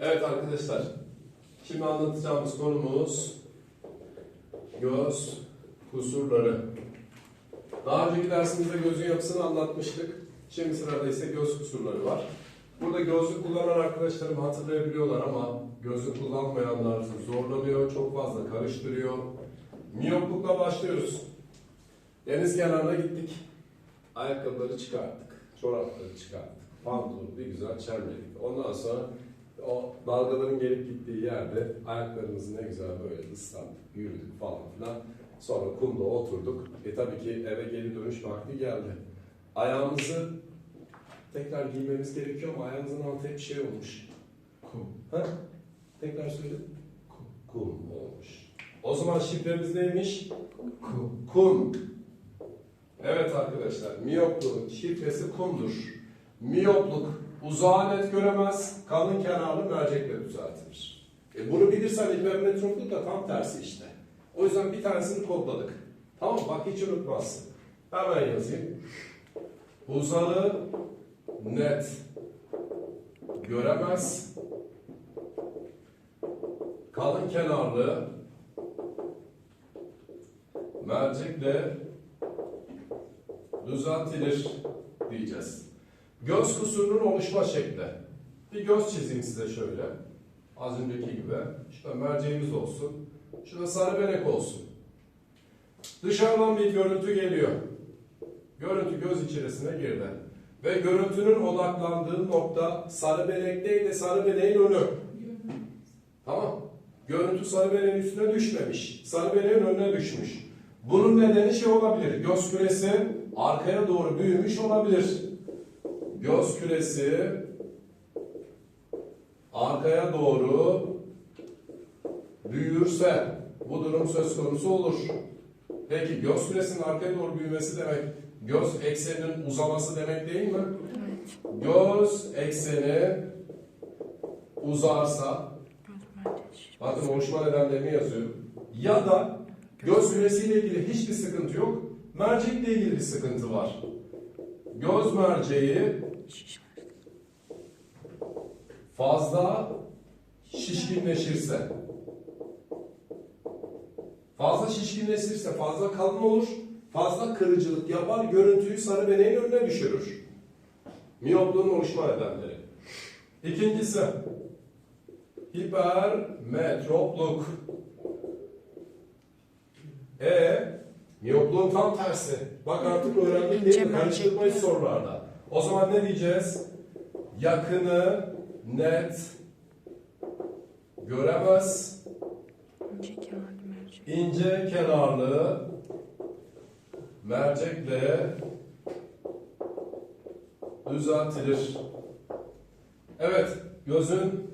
Evet arkadaşlar, şimdi anlatacağımız konumuz göz kusurları. Daha önceki dersimizde gözün yapısını anlatmıştık. Şimdi sırada ise göz kusurları var. Burada gözlük kullanan arkadaşlarım hatırlayabiliyorlar ama gözlük kullanmayanlar zorlanıyor, çok fazla karıştırıyor. Miyoplukla başlıyoruz. Deniz kenarına gittik. Ayakkabıları çıkarttık, çorapları çıkarttık. Pantolonu bir güzel çermedik. Ondan sonra o dalgaların gelip gittiği yerde ayaklarımızı ne güzel böyle ıslattık, yürüdük falan filan. Sonra kumda oturduk. E tabii ki eve geri dönüş vakti geldi. Ayağımızı tekrar giymemiz gerekiyor ama ayağımızın altı hep şey olmuş. Kum. Ha? Tekrar söyle. Kum. Kum olmuş. O zaman şifremiz neymiş? Kum. Kum. Evet arkadaşlar, miyopluğun şifresi kumdur. Miyopluk uzağı net göremez, kalın kenarlı mercekle düzeltilir. E bunu bilirsen hipermetropluk da tam tersi işte. O yüzden bir tanesini kodladık. Tamam? Bak hiç unutmazsın. Hemen yazayım. Uzağı net göremez, kalın kenarlı mercekle düzeltilir diyeceğiz. Göz kusurunun oluşma şekli. Bir göz çizeyim size şöyle. Az önceki gibi. İşte merceğimiz olsun. Şurada sarı benek olsun. Dışarıdan bir görüntü geliyor. Görüntü göz içerisine girdi. Ve görüntünün odaklandığı nokta sarı benek değil de sarı beneğin önü. Tamam. Görüntü sarı beneğin üstüne düşmemiş. Sarı beneğin önüne düşmüş. Bunun nedeni şey olabilir. Göz küresi arkaya doğru büyümüş olabilir. Göz küresi arkaya doğru büyürse bu durum söz konusu olur. Peki göz küresinin arkaya doğru büyümesi demek göz ekseninin uzaması demek değil mi? Göz ekseni uzarsa bakın oluşma nedenlerini yazıyorum. Ya da göz küresiyle ilgili hiçbir sıkıntı yok. Mercekle ilgili bir sıkıntı var. Göz merceği fazla şişkinleşirse fazla şişkinleşirse fazla kalın olur, fazla kırıcılık yapar, görüntüyü sarı beneğin önüne düşürür. Miyopluğun oluşma nedenleri. İkincisi, hipermetropluk. E, miyopluğun tam tersi. Bak artık öğrendik değil mi? Mercekli. sorularda. O zaman ne diyeceğiz? Yakını net göremez, ince kenarlı mercekle düzeltilir. Evet, gözün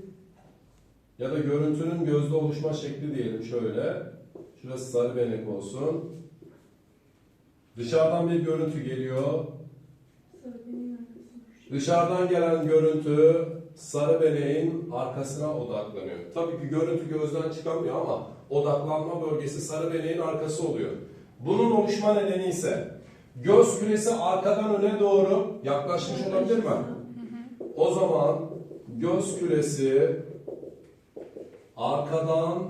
ya da görüntünün gözde oluşma şekli diyelim şöyle. Şurası sarı benek olsun. Dışarıdan bir görüntü geliyor. Dışarıdan gelen görüntü sarı beneğin arkasına odaklanıyor. Tabii ki görüntü gözden çıkamıyor ama odaklanma bölgesi sarı beneğin arkası oluyor. Bunun oluşma nedeni ise göz küresi arkadan öne doğru yaklaşmış olabilir mi? O zaman göz küresi arkadan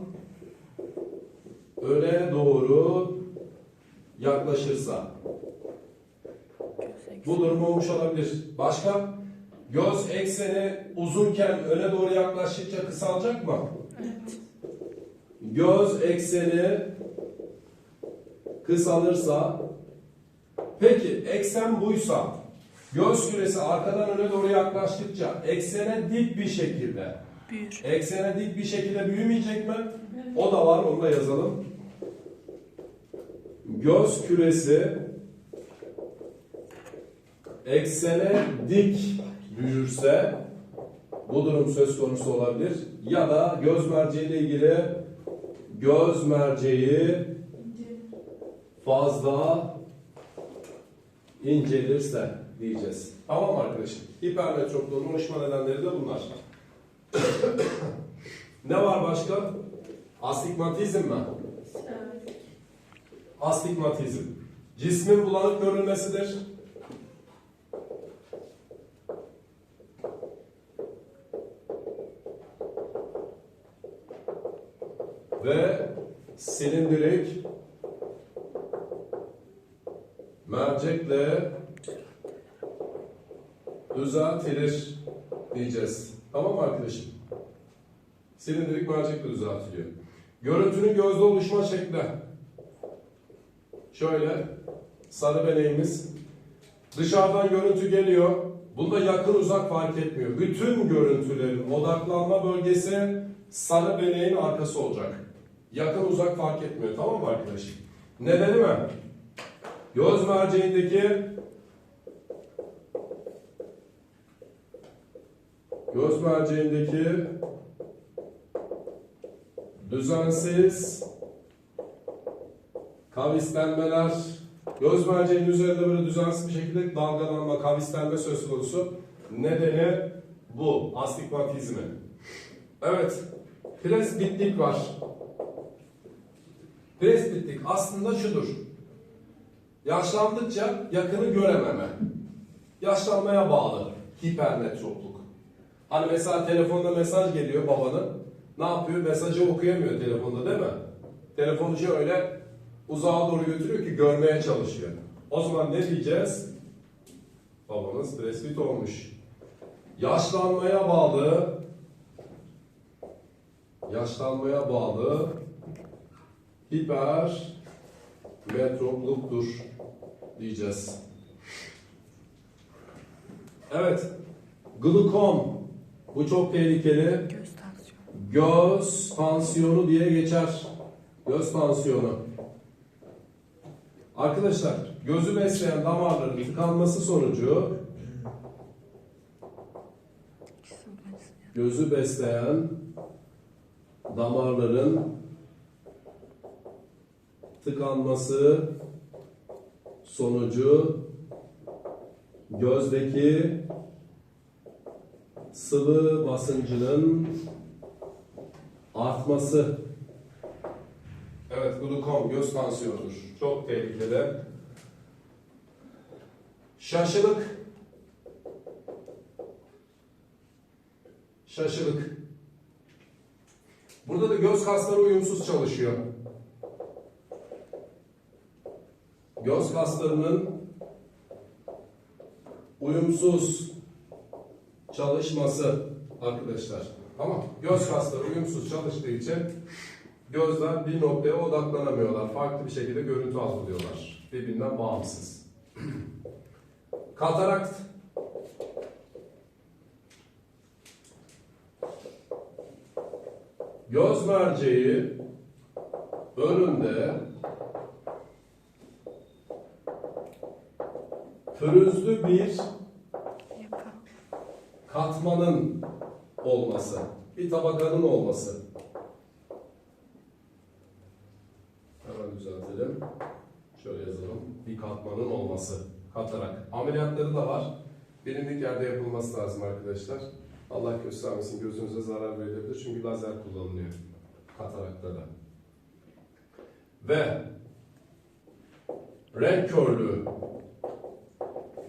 öne doğru yaklaşırsa bu durum olmuş olabilir. Başka? Göz ekseni uzunken öne doğru yaklaştıkça kısalacak mı? Göz ekseni kısalırsa peki eksen buysa göz küresi arkadan öne doğru yaklaştıkça eksene dik bir şekilde Büyür. eksene dik bir şekilde büyümeyecek mi? O da var onu da yazalım. Göz küresi eksene dik büyürse bu durum söz konusu olabilir. Ya da göz merceği ile ilgili göz merceği fazla incelirse diyeceğiz. Tamam arkadaşım? Hipermetropluğun oluşma nedenleri de bunlar. ne var başka? Astigmatizm mi? Astigmatizm. Cismin bulanık görünmesidir. ve silindirik mercekle düzeltilir diyeceğiz. Tamam mı arkadaşım? Silindirik mercekle düzeltiliyor. Görüntünün gözde oluşma şekli. Şöyle sarı beneğimiz. Dışarıdan görüntü geliyor. Bunda yakın uzak fark etmiyor. Bütün görüntülerin odaklanma bölgesi sarı beneğin arkası olacak. Yakın uzak fark etmiyor. Tamam mı arkadaşım? Nedeni mi? Göz merceğindeki göz merceğindeki düzensiz kavislenmeler göz merceğinin üzerinde böyle düzensiz bir şekilde dalgalanma, kavislenme söz konusu. Nedeni bu. Astigmatizmi. Evet. Presbitlik var. Presbitlik aslında şudur. Yaşlandıkça yakını görememe. Yaşlanmaya bağlı hipermetropluk. Hani mesela telefonda mesaj geliyor babanın. Ne yapıyor? Mesajı okuyamıyor telefonda değil mi? Telefonu şöyle uzağa doğru götürüyor ki görmeye çalışıyor. O zaman ne diyeceğiz? Babanız presbit olmuş. Yaşlanmaya bağlı yaşlanmaya bağlı hiper metropluktur diyeceğiz. Evet. Glukom. Bu çok tehlikeli. Göz tansiyonu. Göz tansiyonu diye geçer. Göz tansiyonu. Arkadaşlar, gözü besleyen damarların tıkanması sonucu gözü besleyen damarların tıkanması sonucu gözdeki sıvı basıncının artması. Evet, glukom göz tansiyonudur. Çok tehlikeli. Şaşılık. Şaşılık. Burada da göz kasları uyumsuz çalışıyor. Göz kaslarının uyumsuz çalışması arkadaşlar. Ama göz kasları uyumsuz çalıştığı için gözler bir noktaya odaklanamıyorlar. Farklı bir şekilde görüntü algılıyorlar. Birbirinden bağımsız. Katarakt göz merceği önünde pürüzlü bir katmanın olması, bir tabakanın olması. Hemen düzeltelim. Şöyle yazalım. Bir katmanın olması. Katarak. Ameliyatları da var. Bilindik yerde yapılması lazım arkadaşlar. Allah göstermesin gözünüze zarar verebilir. Çünkü lazer kullanılıyor. Katarakta da. Ve renk körlüğü.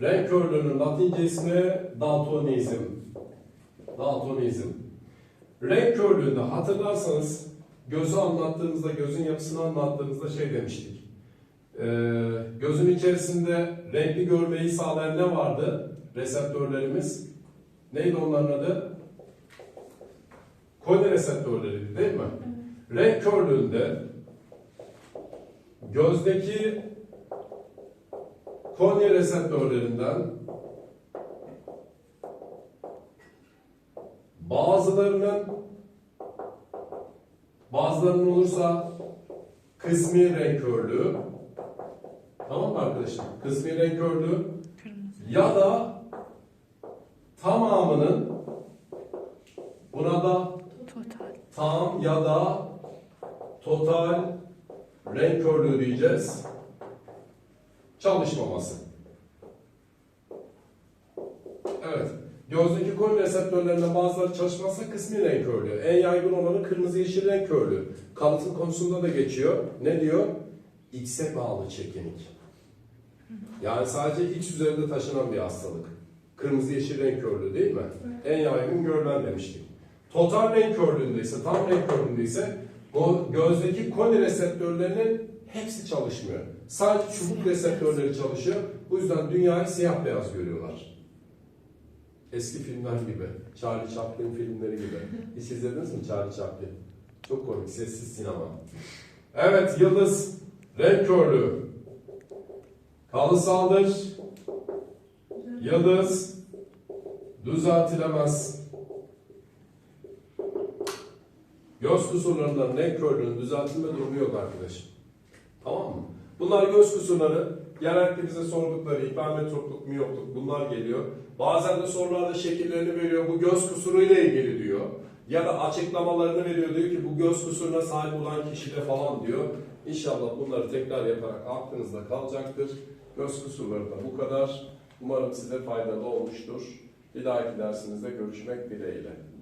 Renk körlüğünün latince ismi daltonizm. Daltonizm. Renk körlüğünde hatırlarsanız gözü anlattığımızda, gözün yapısını anlattığımızda şey demiştik. Ee, gözün içerisinde renkli görmeyi sağlayan ne vardı? Reseptörlerimiz. Neydi onların adı? Kone reseptörleriydi değil mi? Renk körlüğünde gözdeki Konya reseptörlerinden bazılarının bazılarının olursa kısmi renk körlüğü tamam mı arkadaşlar? Kısmi renk Kırmızı. ya da tamamının buna da Total. tam ya da total renk körlüğü diyeceğiz. Çalışmaması. Evet. Gözdeki koyu reseptörlerinden bazıları çalışmazsa kısmi renk körlüğü. En yaygın olanı kırmızı yeşil renk körlüğü. Kalıtım konusunda da geçiyor. Ne diyor? X'e bağlı çekinik. Yani sadece X üzerinde taşınan bir hastalık. Kırmızı yeşil renk körlüğü değil mi? En yaygın görülen demiştik. Total renk körlüğünde ise, tam renk körlüğünde ise O gözdeki koni reseptörlerinin hepsi çalışmıyor. Sadece çubuk reseptörleri çalışıyor. Bu yüzden dünyayı siyah beyaz görüyorlar. Eski filmler gibi. Charlie Chaplin filmleri gibi. Hiç izlediniz mi Charlie Chaplin? Çok komik, sessiz sinema. Evet, Yıldız. Renk körlüğü. Kalısaldır. Yıldız. Düzeltilemez. Göz kusurlarından renk körlüğünün düzeltilme durumu yok arkadaşım. Tamam mı? Bunlar göz kusurları. Genellikle bize sordukları hipermetropluk, miyopluk bunlar geliyor. Bazen de sorularda şekillerini veriyor. Bu göz kusuruyla ilgili diyor. Ya da açıklamalarını veriyor. Diyor ki bu göz kusuruna sahip olan kişide falan diyor. İnşallah bunları tekrar yaparak aklınızda kalacaktır. Göz kusurları da bu kadar. Umarım size faydalı olmuştur. Bir dahaki dersimizde görüşmek dileğiyle.